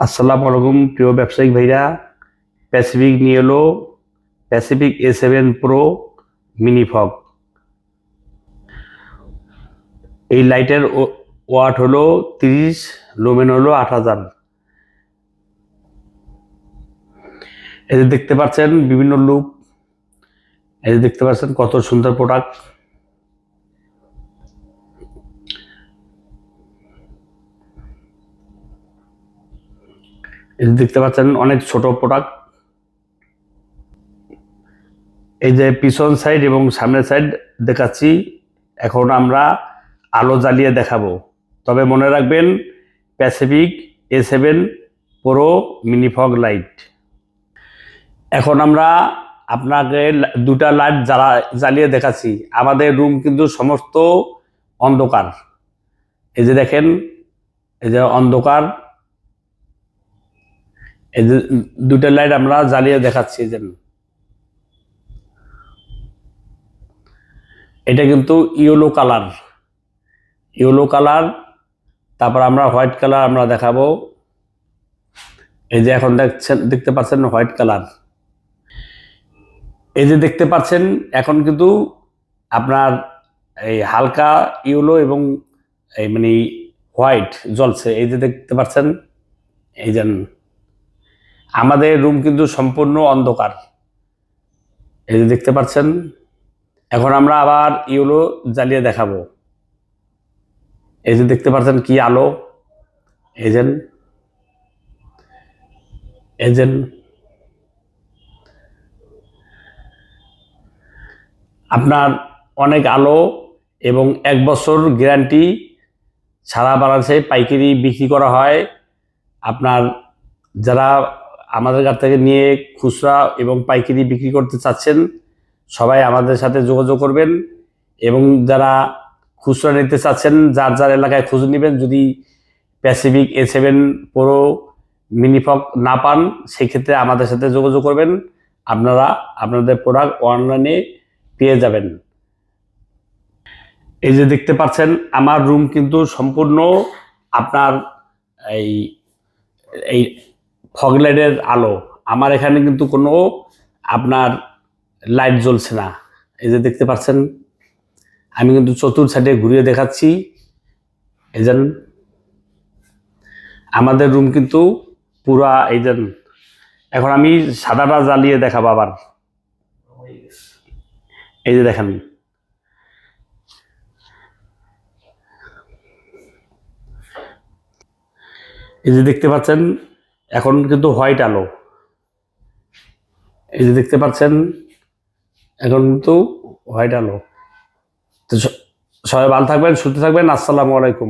আসসালামু আলাইকুম, প্রিয় ব্যবসায়িক ভাইরা। প্যাসিফিক নিয়ে এলো Pacific A seven pro mini fog এই লাইটের ওয়াট হলো তিরিশ লোমেন হলো আট হাজার। যে দেখতে পাচ্ছেন বিভিন্ন লুক যে দেখতে পাচ্ছেন কত সুন্দর প্রোডাক্ট এই যে দেখতে পাচ্ছেন, অনেক ছোট প্রোডাক্ট এই যে পিছন সাইড এবং সামনের সাইড দেখাচ্ছি, এখন আমরা আলো জ্বালিয়ে দেখাবো। তবে মনে রাখবেন Pacific A seven pro mini fog light এখন আমরা আপনাকে দুটা লাইট জ্বালা, জ্বালিয়ে দেখাচ্ছি। আমাদের রুম কিন্তু সমস্ত অন্ধকার। এই যে দেখেন, এই যে অন্ধকার। এই দুটা লাইট আমরা জ্বালিয়ে দেখাচ্ছি যে এটা কিন্তু ইয়েলো কালার ইয়েলো কালার তারপর আমরা হোয়াইট কালার আমরা দেখাবো। এই যে এখন দেখছেন, দেখতে পাচ্ছেন হোয়াইট কালার এই যে দেখতে পাচ্ছেন, এখন কিন্তু আপনার এই হালকা ইয়েলো এবং এই মানে হোয়াইট জ্বলছে। এই যে দেখতে পাচ্ছেন, এই যে আমাদের রুম কিন্তু সম্পূর্ণ অন্ধকার। এই যে দেখতে পাচ্ছেন, এখন আমরা আবার ইউলো জ্বালিয়ে দেখাবো। এই যে দেখতে পাচ্ছেন কি আলো। এই যে। আপনার অনেক আলো এবং এক বছর গ্যারান্টি সারা বাংলাদেশে পাইকারি বিক্রি করা হয়। আপনার যারা আমাদের কাছ থেকে নিয়ে খুচরা এবং পাইকারি বিক্রি করতে চাচ্ছেন, সবাই আমাদের সাথে যোগাযোগ করবেন এবং যারা খুচরা নিতে চাচ্ছেন, যার যার এলাকায় খুঁজ নেবেন, যদি Pacific A seven pro mini fog না পান, সেক্ষেত্রে আমাদের সাথে যোগাযোগ করবেন। আপনারা আপনাদের প্রোডাক্ট অনলাইনে পেয়ে যাবেন। এই যে দেখতে পাচ্ছেন, আমার রুম কিন্তু সম্পূর্ণ আপনার এই এই ফগ লাইটের আলো। আমার এখানে কিন্তু কোনো আপনার লাইট জ্বলছে না। এই যে দেখতে পাচ্ছেন, আমি কিন্তু চতুর সাইডে ঘুরিয়ে দেখাচ্ছি। এই যেন আমাদের রুম কিন্তু পুরা এই যেন এখন আমি সাদাটা জ্বালিয়ে দেখাবো আবার। এই যে দেখেন। এই যে দেখতে পাচ্ছেন এখন কিন্তু হোয়াইট আলো। এই যে দেখতে পাচ্ছেন, এখন কিন্তু হোয়াইট আলো। তো সবাই ভালো থাকবেন, সুস্থ থাকবেন, আসসালামু আলাইকুম।